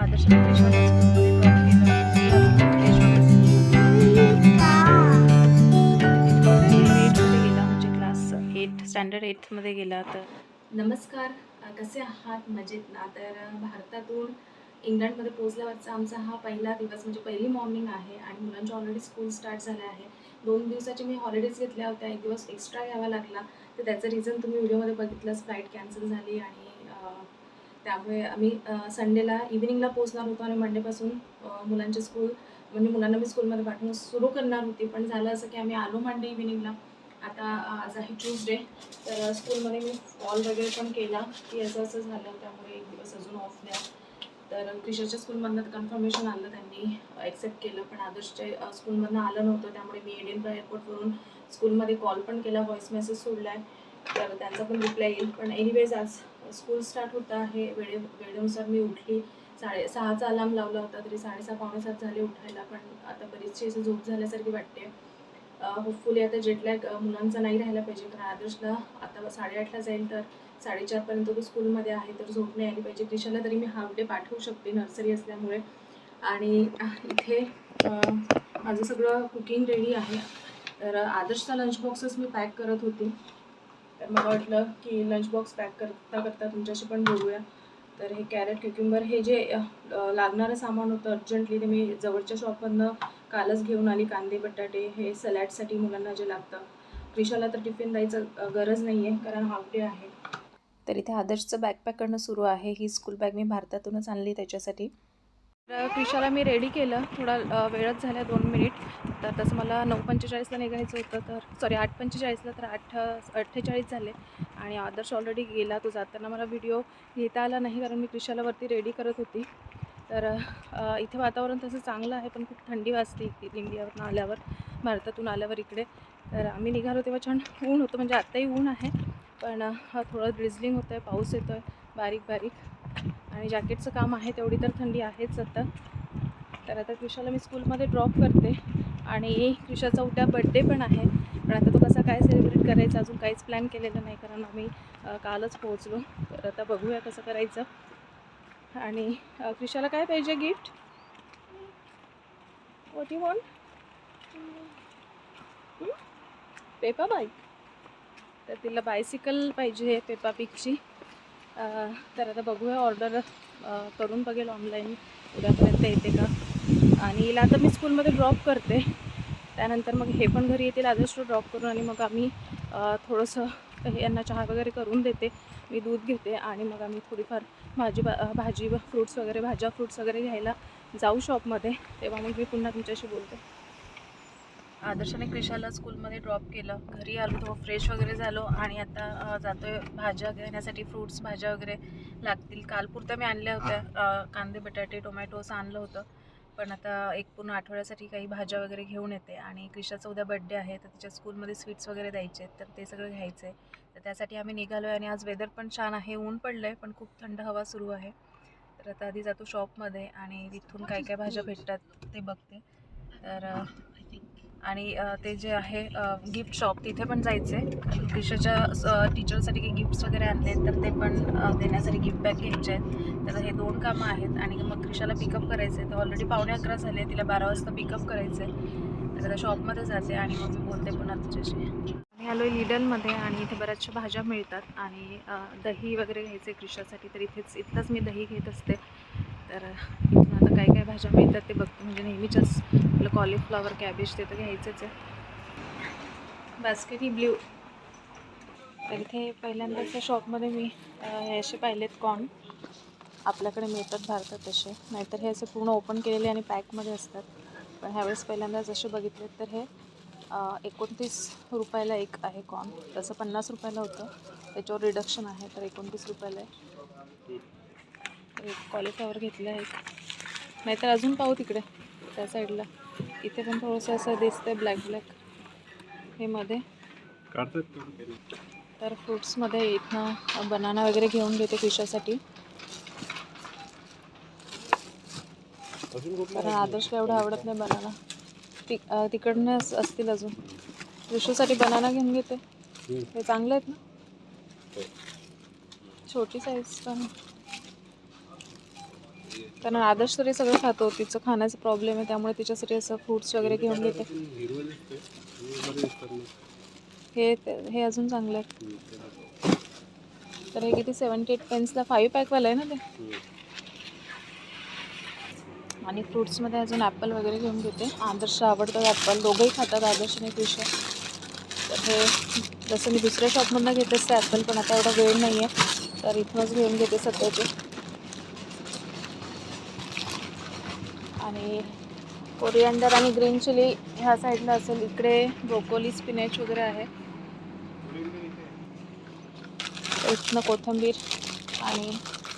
आदर्श म्हणजे class eight standard एटमध्ये गेला तर नमस्कार कसे आहात? मजेत ना? तर भारतातून इंग्लंडमध्ये पोहोचल्यावरचा आमचा हा पहिला दिवस म्हणजे पहिली मॉर्निंग आहे आणि मुलांच्या ऑलरेडी स्कूल स्टार्ट झाले आहे. दोन दिवसाचे मी हॉलिडेज घेतल्या होत्या. एक दिवस एक्स्ट्रा घ्यावा लागला. तर त्याचं रिझन तुम्ही व्हिडिओमध्ये बघितलंच फ्लाईट कॅन्सल झाली आणि त्यामुळे आम्ही संडेला इव्हिनिंगला पोहोचणार होतो आणि मंडेपासून मुलांचे स्कूल म्हणजे मुलांना मी स्कूलमध्ये पाठवून सुरू करणार होती. पण झालं असं की आम्ही आलो मंडे इव्हिनिंगला आता आज आहे ट्यूजडे तर स्कूलमध्ये मी कॉल वगैरे पण केला की असं असं झालं. त्यामुळे एक दिवस अजून ऑफ द्या. तर क्रिशाच्या स्कूलमधनं कन्फर्मेशन आलं त्यांनी ॲक्सेप्ट केलं. पण आदर्शच्या स्कूलमधनं आलं नव्हतं. त्यामुळे मी एडिनबरा एअरपोर्टवरून स्कूलमध्ये कॉल पण केला. व्हॉईस मेसेज सोडला आहे तर त्यांचा पण रिप्लाय येईल. पण एनिवेज आज स्कूल स्टार्ट होतं आहे. वेळे वेळेनुसार मी उठली. साडे सहाचा अलार्म लावला होता तरी साडेसहा पावणे सात झाले उठायला पण आता बरीचशी असं झोप झाल्यासारखी वाटते. होपफुली आता जेटलॅग मुलांचा नाही राहायला पाहिजे. कारण आदर्शला आता साडेआठला जाईल तर साडेचारपर्यंत तो स्कूलमध्ये आहे तर झोप नाही आली पाहिजे. त्रिशाला तरी मी हाफ डे पाठवू शकते नर्सरी असल्यामुळे. आणि इथे माझं सगळं कुकिंग रेडी आहे. तर आदर्शचा लंच बॉक्सेस मी पॅक करत होती. तर मला वाटलं की लंच बॉक्स पॅक करता करता तुमच्याशी पण बोलूया. तर हे कॅरेट क्युक्युंबर हे जे लागणारं सामान होतं अर्जंटली ते मी जवळच्या शॉपमधनं कालच घेऊन आली कांदे बटाटे हे सलॅडसाठी मुलांना जे लागतं. क्रिशाला तर टिफिन द्यायचं गरज नाही आहे कारण हाफ डे आहे. तर इथे आदर्शचं बॅकपॅक करणं सुरू आहे. ही स्कूल बॅग मी भारतातूनच आणली त्याच्यासाठी. तर क्रिशाला मी रेडी केलं. थोडा वेळच झाला दोन मिनिट. तर तसं मला नऊ पंचेचाळीसला निघायचं होतं तर सॉरी आठ पंचेचाळीसला तर आठ अठ्ठेचाळीस झाले. आणि आदर्श ऑलरेडी गेला तो जाताना मला व्हिडिओ घेता आला नाही कारण मी क्रिशाला वरती रेडी करत होती. तर इथे वातावरण तसं चांगलं आहे पण खूप थंडी वाजते इंडियावरून आल्यावर भारतातून आल्यावर इकडे. तर आम्ही निघालो तेव्हा छान ऊन होतं म्हणजे आत्ताही ऊन आहे. पण थोडं ड्रिझलिंग होतं आहे पाऊस येतो आहे बारीक बारीक आणि जॅकेटचं काम आहे तेवढी तर थंडी आहेच आता. तर आता क्रिशाला मी स्कूलमध्ये ड्रॉप करते आणि क्रिशाचा उद्या बड्डे पण आहे. पण आता तो कसा काय सेलिब्रेट करायचा अजून काहीच प्लॅन केलेलं नाही कारण आम्ही कालच पोहोचलो. तर आता बघूया कसं करायचं. आणि कृषाला क्रिशाला काय पाहिजे gift what you want Peppa bike तर तिला बायसिकल पाहिजे पेपा पिकची तर आता बघूया ऑर्डर करून बघेल ऑनलाईन उद्यापर्यंत येते का? आणि हिला आता मी स्कूलमध्ये ड्रॉप करते. त्यानंतर मग हे पण घरी येतील आदर्श ड्रॉप करून आणि मग आम्ही थोडंसं यांना चहा वगैरे करून देते. मी दूध घेते आणि मग आम्ही थोडीफार भाजी बा भाजी फ्रूट्स वगैरे भाज्या फ्रूट्स वगैरे घ्यायला जाऊ शॉपमध्ये तेव्हा मग मी पुन्हा तुमच्याशी बोलते. आदर्शाने क्रिशाला स्कूलमध्ये ड्रॉप केलं. घरी आलो थोडं फ्रेश वगैरे झालो आणि आता अ, जातोय भाज्या घेण्यासाठी फ्रूट्स भाज्या वगैरे लागतील. काल पुरत्या मी आणल्या होत्या. कांदे बटाटे टोमॅटो असं आणलं होतं. पण आता एक पूर्ण आठवड्यासाठी काही भाज्या वगैरे घेऊन येते आणि क्रिशाचा उद्या बड्डे आहे तर तिच्या स्कूलमध्ये स्वीट्स वगैरे द्यायचे आहेत तर ते सगळं घ्यायचं आहे. तर त्यासाठी आम्ही निघालो आहे आणि आज वेदर पण छान आहे ऊन पडलं आहे पण खूप थंड हवा सुरू आहे. तर आता आधी जातो शॉपमध्ये आणि तिथून काय काय भाज्या भेटतात ते बघते. तर आणि ते जे आहे गिफ्ट शॉप तिथे पण जायचं. आहे क्रिशाच्या टीचरसाठी काही गिफ्ट्स वगैरे आणले तर ते पण देण्यासाठी गिफ्ट बॅग घ्यायचे आहेत. तर हे दोन कामं आहेत आणि मग क्रिशाला पिकअप करायचं आहे तर ऑलरेडी पावणे अकरा झाले तिला बारा वाजता पिकअप करायचं आहे तर आता शॉपमध्ये जाते आणि मग मी बोलते पुन्हा तुझ्याशी. मी आलो आहे लिडलमध्ये आणि इथे बऱ्याचशा भाज्या मिळतात आणि दही वगैरे घ्यायचं आहे क्रिशासाठी तर इथेच इथलंच मी दही घेत असते. तर मला काय काय भाज्या मिळतात ते बघते. म्हणजे नेहमीच्याच आपलं कॉलीफ्लॉवर कॅबेज ते तर घ्यायचंच आहे. बास्केट ही ब्ल्यू तर इथे पहिल्यांदाच्या शॉपमध्ये मी हे असे पाहिलेत कॉर्न आपल्याकडे मिळतात भारतात तसे. नाहीतर हे असे पूर्ण ओपन केलेले आणि पॅकमध्ये असतात. पण ह्यावेळेस पहिल्यांदाच असे बघितलेत. तर हे एकोणतीस रुपयाला एक आहे कॉर्न तसं पन्नास रुपयाला होतं. त्याच्यावर रिडक्शन आहे तर एकोणतीस रुपयाला आहे. एक कॉलीफ्लॉवर घेतलं आहे. नाहीतर अजून पाहू तिकडे त्या साईडला. इथे पण थोडंसं असं दिसतंय ब्लॅक ब्लॅक हे मध्ये. तर फ्रुट्समध्ये इथनं बनाना वगैरे घेऊन घेते फिशासाठी कारण आदर्शला एवढं आवडत नाही बनाना ति अं, तिकडनं अस- असतील अजून. विशूसाठी बनाना घेऊन घेते. हे चांगले आहेत ना? छोटी साईज पण. कारण आदर्श तरी सगळं खातो तिचं खाण्याचा प्रॉब्लेम आहे त्यामुळे तिच्यासाठी असं फ्रुट्स वगैरे घेऊन घेते. हे हे अजून चांगलं आहे. तर हे किती सेवन्टी एट पेन्सला फाईव्ह पॅकवाला आहे ना ते. आणि फ्रुट्समध्ये अजून ॲपल वगैरे घेऊन घेते आदर्श आवडतात ॲपल दोघंही खातात आदर्श आणि क्रिशा तर हे जसं मी दुसऱ्या शॉपमधनं घेते असते ॲपल पण आता एवढा वेळ नाही आहे तर इथूनच घेऊन घेते सध्याचे. आणि कोरिअंडर आणि ग्रीन चिली ह्या साईडला असेल. इकडे ब्रोकोली स्पिनेच वगैरे आहे. इथनं कोथिंबीर आणि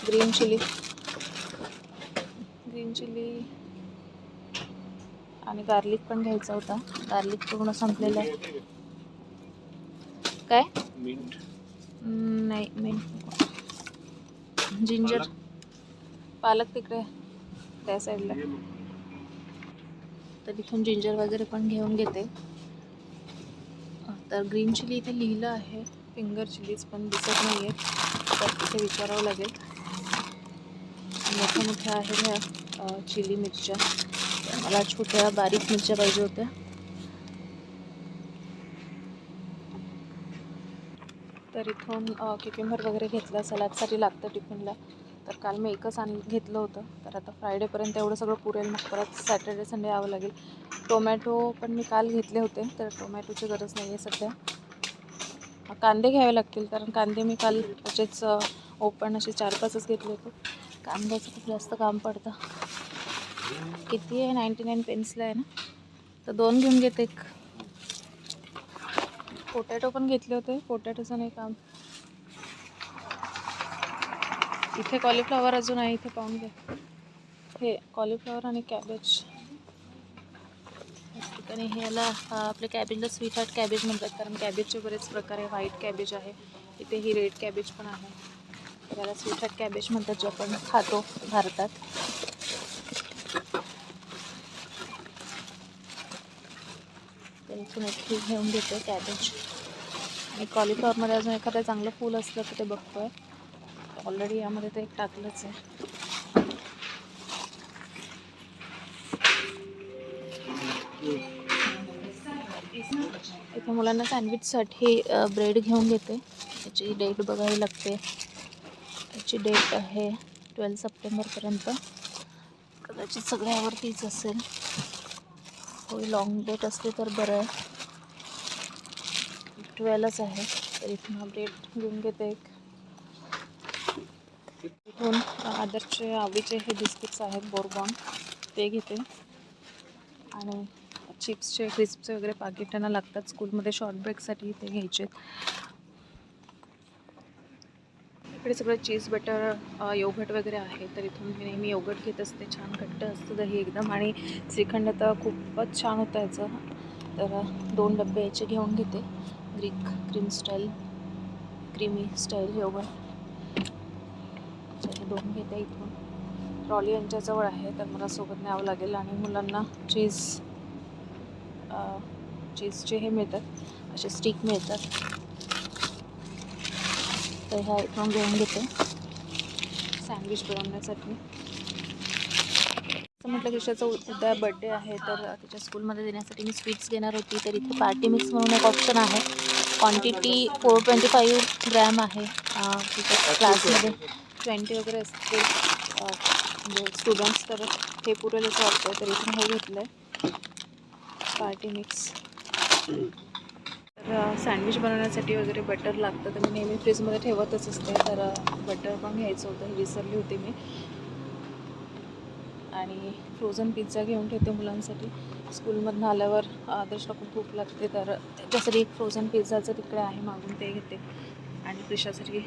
ग्रीन चिली. ग्रीन चिली आणि गार्लिक पण घ्यायचा होता. गार्लिक पूर्ण संपलेलं आहे. काय? मिंट नाही मी जिंजर पालक. तिकडे त्या साईडला. तर इथून जिंजर वगैरे पण घेऊन घेते. तर ग्रीन चिली इथे लिहिलं आहे. फिंगर चिलीज पण दिसत नाही आहेत तर तिथे विचारावं लागेल. मोठ्या मोठ्या आहेत ह्या चिली मिरच्या. मला छोट्या बारीक मिरच्या पाहिजे होत्या. तर इथून किकिंबर वगैरे घेतलं सलादसाठी लागतं टिफिनला तर काल मी एकच आण घेतलं होतं. तर आता फ्रायडेपर्यंत एवढं सगळं पुरेल. मग परत सॅटर्डे संडे यावं लागेल. टोमॅटो पण मी काल घेतले होते. तर टोमॅटोची गरज नाही आहे सध्या कांदे घ्यावे लागतील. कारण कांदे मी काल असेच ओपन असे चार पाचच घेतले होते. कांद्याचं खूप जास्त काम पडतं. किती आहे? नाईंटी नाईन पेन्सला आहे ना? तर दोन घेऊन घेते एक. पोटॅटो पण घेतले होते. पोटॅटोचं नाही काम. इथे कॉलीफ्लॉवर अजून आहे इथे पाहून घ्या. हे कॉलीफ्लॉवर आणि कॅबेज ठिकाणी ह्याला आपल्या कॅबेजला स्वीट हार्ट कॅबेज म्हणतात. कारण कॅबेजचे बरेच प्रकार आहे. व्हाईट कॅबेज आहे. इथे ही रेड कॅबेज पण आहे. त्याला स्वीट हार्ट कॅबेज म्हणतात जे आपण खातो भारतात. त्यांची नक्की घेऊन घेतो कॅबेज आणि कॉलीफ्लॉवरमध्ये अजून एखादं चांगलं फूल असलं तर ते बघतोय. ऑलरेडी यामध्ये ते एक टाकलंच आहे. इथे मुलांना सँडविचसाठी ब्रेड घेऊन घेते त्याची डेट बघावी लागते. त्याची डेट आहे ट्वेल्व सप्टेंबरपर्यंत कदाचित सगळ्यावरतीच असेल. थोडी लॉंग डेट असली तर बरं आहे. ट्वेल्वच आहे. तर इथून हा ब्रेड घेऊन घेते एक. दोन आदर्शचे आवडीचे हे बिस्किट्स आहेत बोरबॉन ते घेते. आणि चिप्सचे क्रिस्पचे वगैरे पाकिट त्यांना लागतात. स्कूलमध्ये शॉर्ट ब्रेकसाठी ते घ्यायचे. इकडे सगळं चीज बटर योगट वगैरे आहे तर इथून मी नेहमी योगट घेत असते. छान घट्ट असतं दही एकदम. आणि श्रीखंड तर खूपच छान होतं याचं तर दोन डबे याचे घेऊन घेते. Greek cream style creamy style yoghurt. असे दोन घेते इथून. ट्रॉली यांच्याजवळ आहे तर मला सोबत न्यावं लागेल आणि मुलांना चीज चीजचे हे मिळतात असे स्टिक मिळतात. तर ह्या इथून घेऊन घेते. सँडविच बनवण्यासाठी. असं म्हटलं कृषाचा उद्या बड्डे आहे तर त्याच्या स्कूलमध्ये देण्यासाठी मी स्वीट्स घेणार होती तर इथे पार्टी मिक्स म्हणून एक ऑप्शन आहे. Quantity four twenty five gram आहे तिच्या क्लासमध्ये ट्वेंटी वगैरे असतील म्हणजे स्टुडंट्स तर हे पुरेल असं वाटतं तर इथून हे घेतलं आहे पार्टी मिक्स तर सँडविच बनवण्यासाठी वगैरे बटर लागतं तर मी नेहमी फ्रीजमध्ये ठेवतच असते. तर बटर पण घ्यायचं होतं हे विसरली होती मी. आणि फ्रोझन पिझ्झा घेऊन ठेवते मुलांसाठी. स्कूलमधून आल्यावर आदर्शला खूप भूक लागते. तर त्याच्यासाठी एक फ्रोझन पिझ्झाचं तिकडे आहे मागून ते घेते. आणि प्रिशासाठी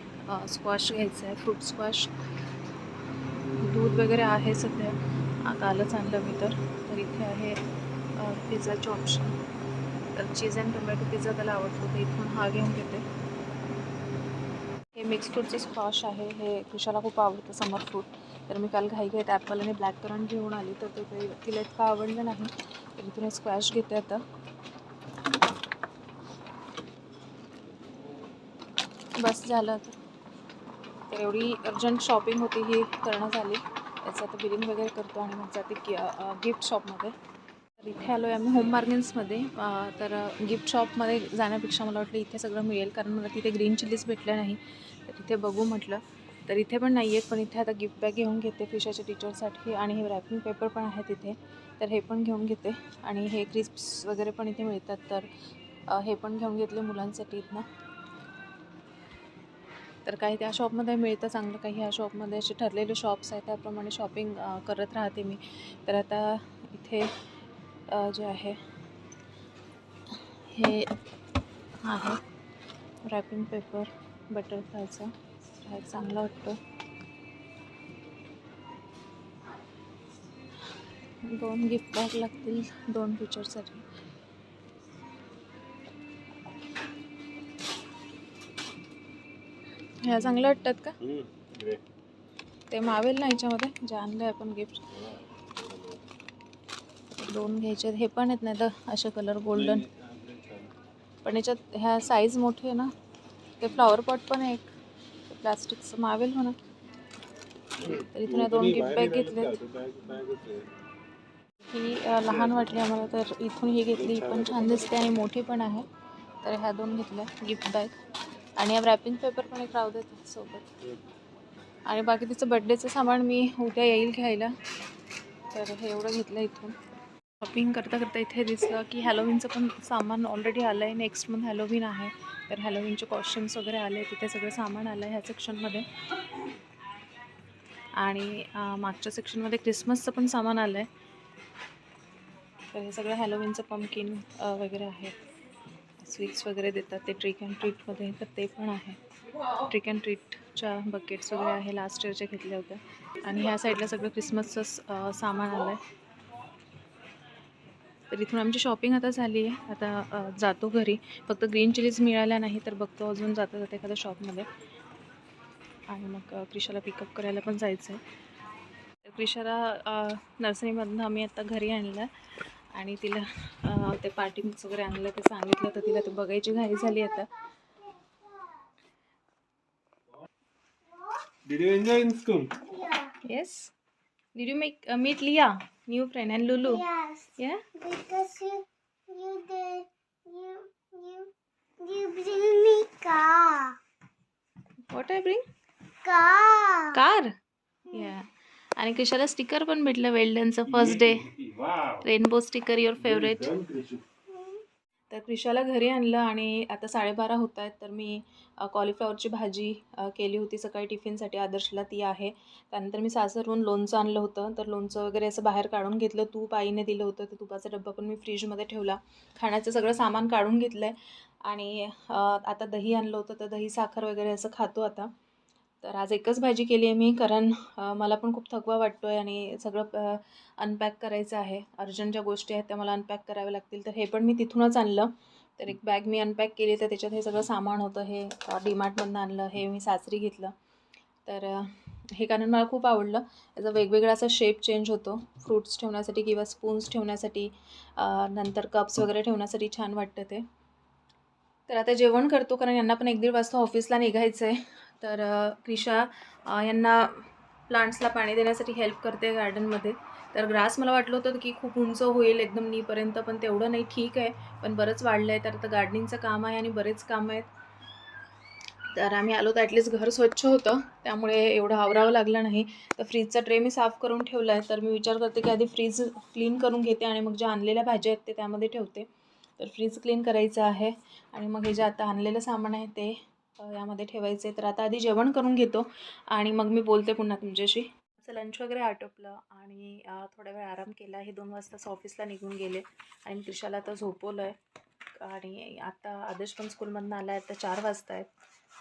स्क्वॉश घ्यायचं आहे फ्रूट स्क्वॉश दूध वगैरे आहे सध्या. आ, कालच आणलं मी तर. तर इथे आहे पिझ्झाचे ऑप्शन तर चीज अँड टोमॅटो पिझ्झा त्याला आवडतो. तर इथून हा घेऊन घेते. हे मिक्स फ्रूटचं स्क्वॉश आहे. हे कृषाला खूप आवडतं समर फ्रूट तर मी काल घाई घेत ॲपल आणि ब्लॅक करंट घेऊन आली. तर ते तिला इतकं आवडलं नाही. तर इथून स्क्वॅश घेते आता. बस झालं आता. तर एवढी अर्जंट शॉपिंग होती ही करणं झाली. याचं आता बिलिंग वगैरे करतो आणि मग जाते गि गिफ्ट शॉपमध्ये तर इथे आलो आहे आम्ही होम बार्गेन्समध्ये तर गिफ्ट शॉपमध्ये जाण्यापेक्षा मला वाटलं इथे सगळं मिळेल कारण मला तिथे ग्रीन चिलीज भेटल्या नाही. तर इथे बघू म्हटलं. तर इथे पण नाही आहेत पण इथे आता गिफ्ट बॅग घेऊन घेते फिशाच्या टीचरसाठी आणि हे रॅपिंग पेपर पण आहे तिथे तर हे पण घेऊन घेते. आणि हे क्रिस्प्स वगैरे पण इथे मिळतात. तर हे पण घेऊन घेतले मुलांसाठी इथनं. तर काही त्या शॉपमध्ये मिळतं चांगलं काही ह्या शॉपमध्ये असे ठरलेले शॉप्स आहेत त्याप्रमाणे शॉपिंग करत राहते मी. तर आता इथे जे आहे हे आहे. रॅपिंग पेपर बटरफ्लायचा हा चांगला वाटतो. दोन गिफ्ट बॅग लागतील दोन टीचरसाठी ह्या चांगल्या वाटतात का? ते मावेल ना ह्याच्यामध्ये जे आणलं आपण गिफ्ट दोन घ्यायचे. हे पण आहेत नाही तर असे कलर गोल्डन पण याच्यात ह्या साईज मोठी आहे ना ते फ्लॉवर पॉट पण आहे एक. प्लास्टिकचं मावेल म्हणा. तर इथून या दोन गिफ्ट बॅग घेतले ही लहान वाटली आम्हाला तर इथून ही घेतली. ही पण छान दिसते आणि मोठी पण आहे. तर ह्या दोन घेतल्या गिफ्ट बॅग आणि रॅपिंग पेपर पण एक राहू देतात सोबत आणि बाकी तिचं बड्डेचं सामान मी उद्या येईल घ्यायला. तर हे एवढं घेतलं इथून. शॉपिंग करता करता इथे दिसलं की हॅलोविनचं पण सामान ऑलरेडी आलं आहे नेक्स्ट मंथ हॅलोविन आहे. तर हॅलोविनचे कॉस्ट्युम्स वगैरे आले. तिथे सगळं सामान आलं आहे ह्या सेक्शनमध्ये आणि मागच्या सेक्शनमध्ये क्रिसमसचं पण सामान आलं आहे तर हे सगळं हॅलोविनचं पम्किन वगैरे आहे. स्वीट्स वगैरे देतात ते ट्रिक अँड ट्रीटमध्ये तर ते पण आहे. ट्रिक अँड ट्रीटच्या बकेट्स वगैरे आहे लास्ट इयरच्या घेतल्या होत्या. आणि ह्या साईडला सगळं क्रिसमसचं सामान आलं आहे तर इथून आमची शॉपिंग आता झाली आहे. आता जातो घरी. फक्त ग्रीन चिलीज मिळाल्या नाही तर बघतो अजून जाता जाता एखाद्या शॉपमध्ये आणि मग क्रिशाला पिकअप करायला पण जायचं आहे तर क्रिशाला नर्सरीमधनं आम्ही आता घरी आणलं आणि तिला ते पार्टी मिक्स वगैरे आणलं ते सांगितलं तर तिला ते बघायची घाई झाली आता. Did you enjoy in school? Yes did you make meet लिया new friend and Lulu Yes, yeah because you you did you you you bring me car. What I bring car. Car yeah आणि क्रिशाला sticker पण भेटलं वेल्डनचं first day rainbow sticker your favourite तर क्रिशाला घरी आणलं आणि आता साडेबारा होत आहेत तर मी कॉलीफ्लॉवरची भाजी केली होती सकाळी टिफिनसाठी. आदर्शला ती आहे. त्यानंतर मी सासरहून लोणचं आणलं होतं. तर लोणचं वगैरे असं बाहेर काढून घेतलं. तूप आईने दिलं होतं. तर तुपाचा डब्बा पण मी फ्रीजमध्ये ठेवला. खाण्याचं सगळं सामान काढून घेतलं आहे आणि आता दही आणलं होतं. तर दही साखर वगैरे असं खातो आता. तर आज एकच भाजी केली आहे मी कारण मला पण खूप थकवा वाटतो आहे आणि सगळं अनपॅक करायचं आहे. अर्जंट ज्या गोष्टी आहेत त्या मला अनपॅक कराव्या लागतील. तर हे पण मी तिथूनच आणलं. तर एक बॅग मी अनपॅक केली तर त्याच्यात हे सगळं सामान होतं. हे डीमार्टमधनं आणलं. हे मी सासरी घेतलं. तर हे कारण मला खूप आवडलं. याचा वेगवेगळा असा शेप चेंज होतो. फ्रूट्स ठेवण्यासाठी किंवा स्पून्स ठेवण्यासाठी नंतर कप्स वगैरे ठेवण्यासाठी छान वाटतं ते. तर आता जेवण करतो कारण यांना पण एक दीड वाजता ऑफिसला निघायचं आहे तर क्रिशा यांना प्लांट्सला पाणी देण्यासाठी हेल्प करते गार्डनमध्ये. तर ग्रास मला वाटलं होतं की खूप उंच होईल एकदम नीपर्यंत पण तेवढं नाही ठीक आहे. पण बरंच वाढलं आहे तर आता गार्डनिंगचं काम आहे आणि बरेच काम आहेत. तर आम्ही आलो तर ॲटलिस्ट घर स्वच्छ होतं. त्यामुळे एवढं आवरावं लागलं नाही. तर फ्रीजचा ट्रे मी साफ करून ठेवला आहे. तर मी विचार करते की आधी फ्रीज क्लीन करून घेते आणि मग ज्या आणलेल्या भाज्या आहेत ते त्यामध्ये ठेवते. तर फ्रीज क्लीन करायचं आहे आणि मग हे जे आता आणलेलं सामान आहे ते यामध्ये ठेवायचे. तर आता आधी जेवण करून घेतो आणि मग मी बोलते पुन्हा तुमच्याशी. असं लंच वगैरे आटोपलं आणि थोड्या थोडा वेळ आराम केला. हे दोन वाजताच ऑफिसला निघून गेले आणि त्रिशाला आता झोपवलं आहे आणि आता आदेश पण स्कूलमधनं आला आहे आता चार वाजता आहेत.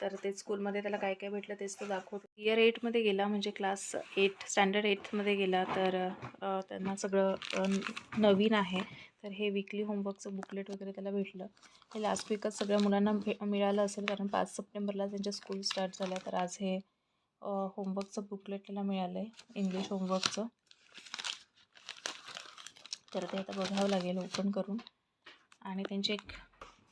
तर ते स्कूलमध्ये त्याला काय काय भेटलं तेच तो दाखवतो. इयर एटमध्ये गेला म्हणजे क्लास एट स्टँडर्ड एटमध्ये गेला. तर त्यांना सगळं नवीन आहे. तर हे विकली होमवर्कचं बुकलेट वगैरे त्याला भेटलं. हे लास्ट वीकच सगळ्या मुलांना भे मिळालं असेल कारण पाच सप्टेंबरला त्यांच्या स्कूल स्टार्ट झाल्या तर आज हे होमवर्कचं बुकलेट त्याला मिळालं आहे इंग्लिश होमवर्कचं तर ते आता बघावं लागेल ओपन करून. आणि त्यांचे एक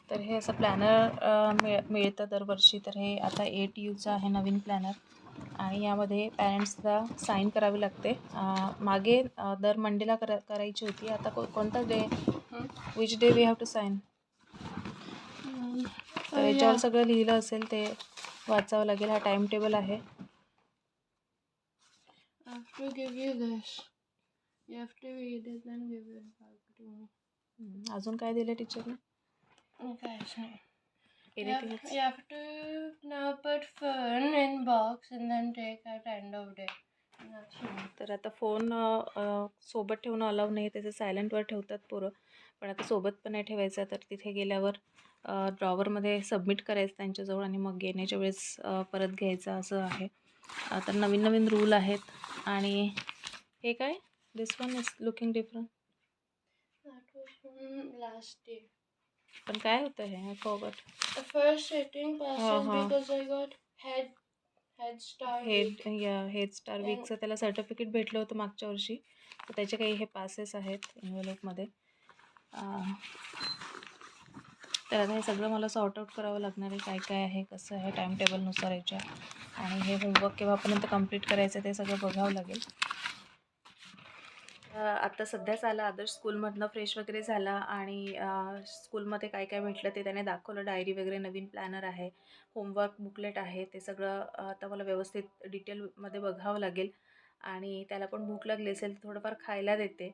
तर हे असं प्लॅनर मिळ मिळतं दरवर्षी. तर हे आता एट यूचं आहे नवीन प्लॅनर आणि यामध्ये पॅरेंट्सला साईन करावी लागते. मागे दर मंडेला करा करायची होती. आता को कोणता day? Which day we have to sign तर याच्यावर सगळं लिहिलं असेल ते वाचावं लागेल. हा टाइम टेबल आहे. अजून काय दिलं टीचरने? Anything you have to now put phone in box and then take at end of day. तर आता फोन सोबत ठेवणं अलाव नाही त्याचं सायलेंटवर ठेवतात पोरं. पण आता सोबत पण नाही ठेवायचं तर तिथे गेल्यावर ड्रॉवरमध्ये सबमिट करायचं त्यांच्याजवळ आणि मग येण्याच्या वेळेस परत घ्यायचं असं आहे. आता नवीन नवीन रूल आहेत. आणि हे काय? This one is looking different last year. पण काय होतं हे? I sitting person Uh-huh. because I got head head start. Head या हेड स्टार वीकचं त्याला सर्टिफिकेट भेटलं होतं मागच्या वर्षी. तर त्याचे काही हे पासेस आहेत इन्व्हॉल्वमध्ये तर आता हे सगळं मला सॉर्ट आऊट करावं लागणार आहे काय काय आहे कसं आहे टाईम टेबलनुसार याच्या. आणि हे होमवर्क केव्हापर्यंत कंप्लीट करायचं ते सगळं बघावं लागेल. आत्ता सध्याच आला आदर्श स्कूलमधनं फ्रेश वगैरे झाला आणि स्कूलमध्ये काय काय भेटलं ते त्याने दाखवलं. डायरी वगैरे नवीन प्लॅनर आहे होमवर्क बुकलेट आहे ते सगळं आता मला व्यवस्थित डिटेलमध्ये बघावं लागेल. आणि त्याला पण भूक लागली असेल तर थोडंफार खायला देते.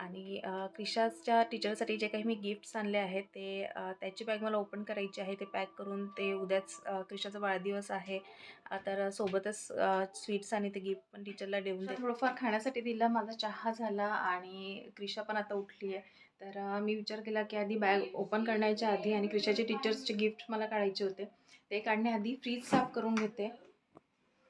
आणि क्रिशाच्या टीचरसाठी जे काही मी गिफ्ट्स आणले आहेत ते त्याची बॅग मला ओपन करायची आहे ते पॅक करून ते उद्याच क्रिशाचा वाढदिवस आहे. तर सोबतच स्वीट्स आणि ते गिफ्ट पण टीचरला देऊन दे थोडंफार खाण्यासाठी दिलं माझा चहा झाला आणि क्रिशा पण आता उठली आहे. तर मी विचार केला की आधी बॅग ओपन करण्याच्या आधी आणि क्रिशाचे टीचर्सचे गिफ्ट मला काढायचे होते ते काढण्याआधी फ्रीज साफ करून घेते.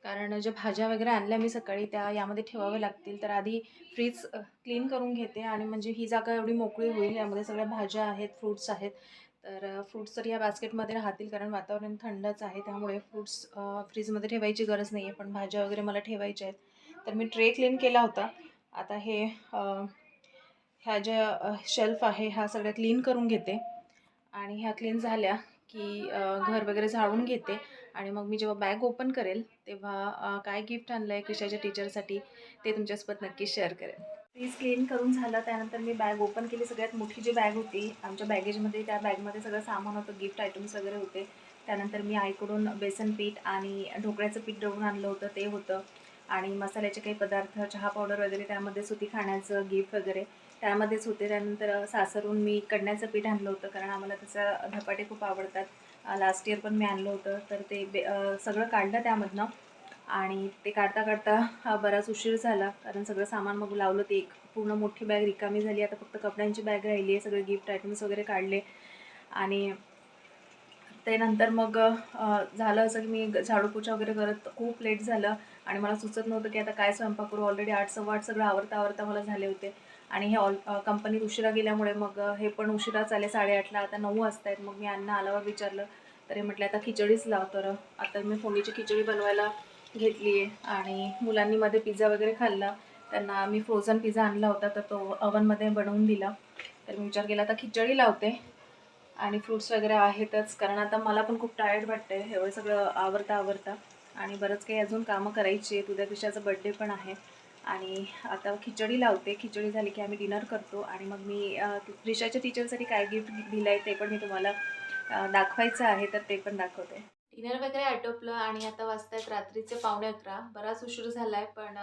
कारण ज्या भाज्या वगैरे आणल्या मी सकाळी त्या यामध्ये ठेवाव्या लागतील. तर आधी फ्रीज क्लीन करून घेते आणि म्हणजे ही जागा एवढी मोकळी होईल. यामध्ये सगळ्या भाज्या आहेत फ्रूट्स आहेत. तर फ्रूट्स तर या बास्केटमध्ये राहतील कारण वातावरण थंडच आहे. त्यामुळे फ्रूट्स फ्रीजमध्ये ठेवायची गरज नाही आहे पण भाज्या वगैरे मला ठेवायच्या आहेत. तर मी ट्रे क्लीन केला होता. आता हे ह्या ज्या शेल्फ आहे ह्या सगळ्या क्लीन करून घेते. आणि ह्या क्लीन झाल्या की घर वगैरे झाडून घेते. आणि मग मी जेव्हा बॅग ओपन करेल तेव्हा काय गिफ्ट आणलं आहे क्रिशाच्या टीचरसाठी ते तुमच्यासोबत नक्की शेअर करेन. फ्रीज क्लीन करून झालं त्यानंतर मी बॅग ओपन केली. सगळ्यात मोठी जी बॅग होती आमच्या बॅगेजमध्ये त्या बॅगमध्ये सगळं सामान होतं गिफ्ट आयटम्स वगैरे होते. त्यानंतर मी आईकडून बेसन पीठ आणि ढोकळ्याचं पीठ दळून आणलं होतं ते होतं. आणि मसाल्याचे काही पदार्थ चहा पावडर वगैरे त्यामध्ये सुती खाण्याचं गिफ्ट वगैरे. त्यामध्येच होते त्यानंतर सासरून मी कडण्याचं पीठ आणलं होतं कारण आम्हाला त्याचं धपाटे खूप आवडतात. लास्ट इयर पण मी आणलं होतं. तर ते बे सगळं काढलं त्यामधनं. आणि ते काढता काढता हा बराच उशीर झाला. कारण सगळं सामान मग लावलं ते एक. पूर्ण मोठी बॅग रिकामी झाली. आता फक्त कपड्यांची बॅग राहिली आहे. सगळे गिफ्ट आयटम्स वगैरे काढले. आणि ते नंतर मग झालं असं की मी झाडूपोछा वगैरे करत खूप लेट झालं. आणि मला सुचत नव्हतं की आता काय स्वयंपाक करू. ऑलरेडी आठ सव्वा आठ सगळं आवरता आवरता मला झाले होते. आणि हे ऑल कंपनीत उशिरा गेल्यामुळे मग हे पण उशिराच आले साडेआठला आता नऊ वाजता आहेत मग मी अन्न आल्यावर विचारलं तर हे म्हटलं आता खिचडीच लाव तर. आता मी फोडणीची खिचडी बनवायला घेतली आहे आणि मुलांनी मध्ये पिझ्झा वगैरे खाल्ला. त्यांना मी फ्रोझन पिझ्झा आणला होता तर तो अवनमध्ये बनवून दिला. तर मी विचार केला आता खिचडी लावते आणि फ्रूट्स वगैरे आहेतच. कारण आता मला पण खूप टायर्ड वाटते एवढं सगळं आवरता आवरता आणि बरंच काही अजून कामं करायची आहेत. उद्या कृषाचा बड्डे पण आहे. आणि आता खिचडी लावते. खिचडी झाली की आम्ही डिनर करतो आणि मग मी अं, क्रिशाच्या टीचरसाठी काय गिफ्ट दिलं आहे ते पण मी तुम्हाला दाखवायचं आहे तर ते पण दाखवते. डिनर वगैरे आटोपलं आणि आता वाजतायत रात्रीचे पावणे अकरा. बराच उशीर झाला आहे पण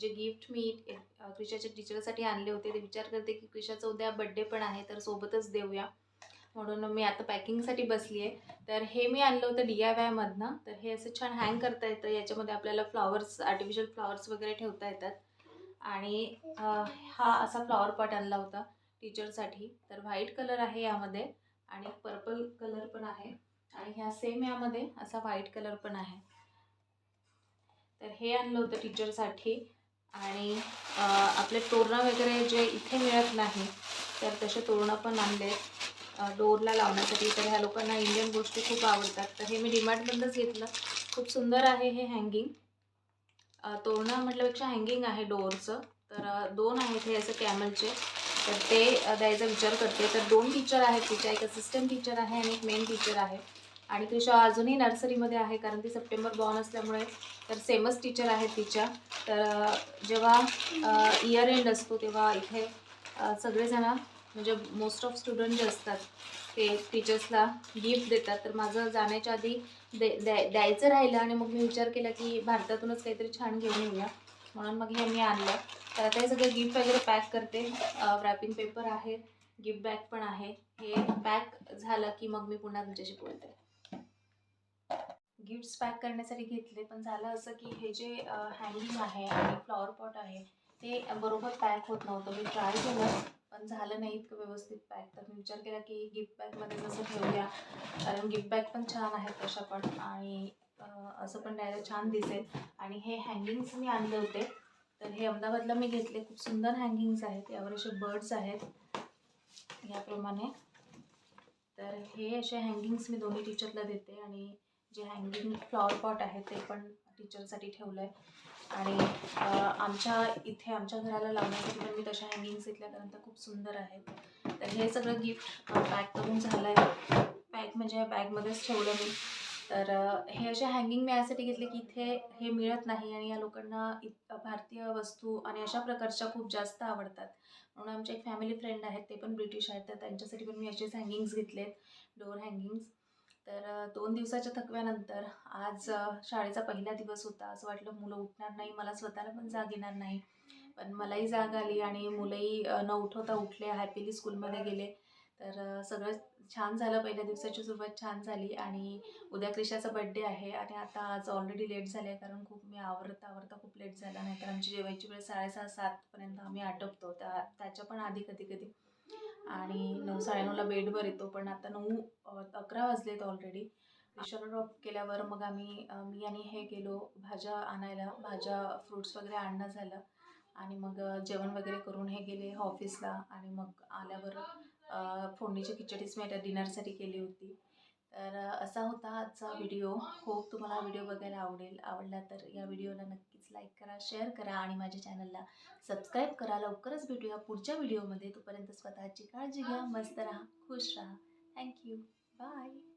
जे गिफ्ट मी क्रिशाच्या टीचरसाठी आणले होते ते विचार करते की क्रिशाचा उद्या बड्डे पण आहे तर सोबतच देऊया. म्हणून मी आता पॅकिंगसाठी बसली आहे तर हे मी आणलं होतं डी आय वायमधनं तर हे असं छान हँग करता येतं. याच्यामध्ये आपल्याला फ्लॉवर्स आर्टिफिशियल फ्लॉवर्स वगैरे ठेवता येतात. आणि हा असा फ्लॉवर पॉट आणला होता टीचरसाठी. तर व्हाईट कलर आहे यामध्ये आणि पर्पल कलर पण आहे. आणि ह्या सेम यामध्ये असा व्हाईट कलर पण आहे. तर हे आणलं होतं टीचरसाठी आणि आपले तोरणं वगैरे जे इथे मिळत नाही तर तसे तोरणं पण आणले. डोरला लावण्यासाठी. तर ह्या लोकांना इंडियन गोष्टी खूप आवडतात. तर हे मी डिमार्टमधूनच घेतलं. खूप सुंदर आहे हे हँगिंग. तोरणं म्हटल्यापेक्षा हँगिंग आहे डोअरचं तर दोन आहेत हे असं कॅमलचे तर ते द्यायचा विचार करते. तर दोन टीचर आहेत तिच्या. एक असिस्टंट टीचर आहे आणि एक मेन टीचर आहे. आणि त्रिशा अजूनही नर्सरीमध्ये आहे कारण ती सप्टेंबर बॉर्न असल्यामुळे तर सेमच टीचर आहेत तिच्या. तर जेव्हा इयर एंड असतो तेव्हा इथे सगळेजण म्हणजे मोस्ट ऑफ स्टुडंट जे असतात ते टीचर्सला गिफ्ट देतात. तर माझं जाण्याच्या आधी दे द्याय द्यायचं राहिलं आणि मग मी विचार केला की भारतातूनच काहीतरी छान घेऊन येऊया. म्हणून मग हे मी आणलं. तर आता हे सगळं गिफ्ट वगैरे पॅक करते. रॅपिंग पेपर आहे गिफ्ट बॅग पण आहे. हे पॅक झालं की मग मी पुन्हा तुमच्याशी बोलते. गिफ्ट्स पॅक करण्यासाठी घेतले पण झालं असं की हे जे हँगिंग आहे आणि फ्लॉवर पॉट आहे ते बरोबर पॅक होत नव्हतं. मी ट्राय केलं पण झालं नाही इतकं व्यवस्थित पॅक तर मी विचार केला की गिफ्ट बॅगमध्ये जसं ठेवूया. कारण गिफ्ट बॅग पण छान आहेत तशा पण आणि असं पण द्यायला छान दिसेल. आणि हे हँगिंग्स मी आणले होते. तर हे अहमदाबादला मी घेतले. खूप सुंदर हँगिंग्स आहेत. यावर असे बर्ड्स आहेत. याप्रमाणे. तर हे असे हँगिंग्स मी दोन्ही टीचरला देते. आणि जे हँगिंग फ्लॉवर पॉट आहे ते पण टीचरसाठी ठेवलं आहे आणि आमच्या इथे आमच्या घराला लावण्यासाठी पण मी तशा हँगिंग्स घेतल्या कारण त्या खूप सुंदर आहेत. तर हे सगळं गिफ्ट पॅक करून झालं आहे पॅक म्हणजे बॅगमध्येच ठेवलं मी. तर हे असे हँगिंग मी यासाठी घेतले की इथे हे मिळत नाही आणि या लोकांना इत भारतीय वस्तू आणि अशा प्रकारच्या खूप जास्त आवडतात. म्हणून आमचे एक फॅमिली फ्रेंड आहेत ते पण ब्रिटिश आहेत. तर त्यांच्यासाठी पण मी असेच हँगिंग्स घेतलेत. डोअर हँगिंग्स तर दोन दिवसाच्या थकव्यानंतर आज शाळेचा पहिला दिवस होता. असं वाटलं मुलं उठणार नाही मला स्वतःला पण जाग येणार नाही. पण मलाही जाग आली आणि मुलंही न उठवता उठले हॅपीली स्कूलमध्ये गेले. तर सगळं छान झालं पहिल्या दिवसाची सुरुवात छान झाली आणि उद्या क्रिशाचा बड्डे आहे आणि आता आज ऑलरेडी लेट झाले आहे कारण खूप मी आवरता आवरता खूप लेट झाला. नाही तर आमची जेवायची वेळ साडेसहा सातपर्यंत आम्ही आटपतो. त्या त्याच्या पण आधी कधी कधी आणि नऊ साडेनऊला बेडवर येतो पण आता नऊ अकरा वाजलेत ऑलरेडी क्रिशाला ड्रॉप केल्यावर मग आम्ही मी आणि हे गेलो भाज्या आणायला भाज्या फ्रुट्स वगैरे आणणं झालं. आणि मग जेवण वगैरे करून हे गेले ऑफिसला आणि मग आल्यावर फोडणीची खिचडीच मी आता डिनरसाठी केली होती. तर असा होता आजचा व्हिडिओ. होप तुम्हाला व्हिडिओ बघायला आवडेल. आवडला तर या व्हिडिओला नक्कीच लाईक करा शेअर करा आणि माझ्या चॅनलला सबस्क्राईब करा. लवकरच भेटूया पुढच्या व्हिडिओमध्ये. तोपर्यंत स्वतःची काळजी घ्या मस्त राहा खुश राहा. Thank you bye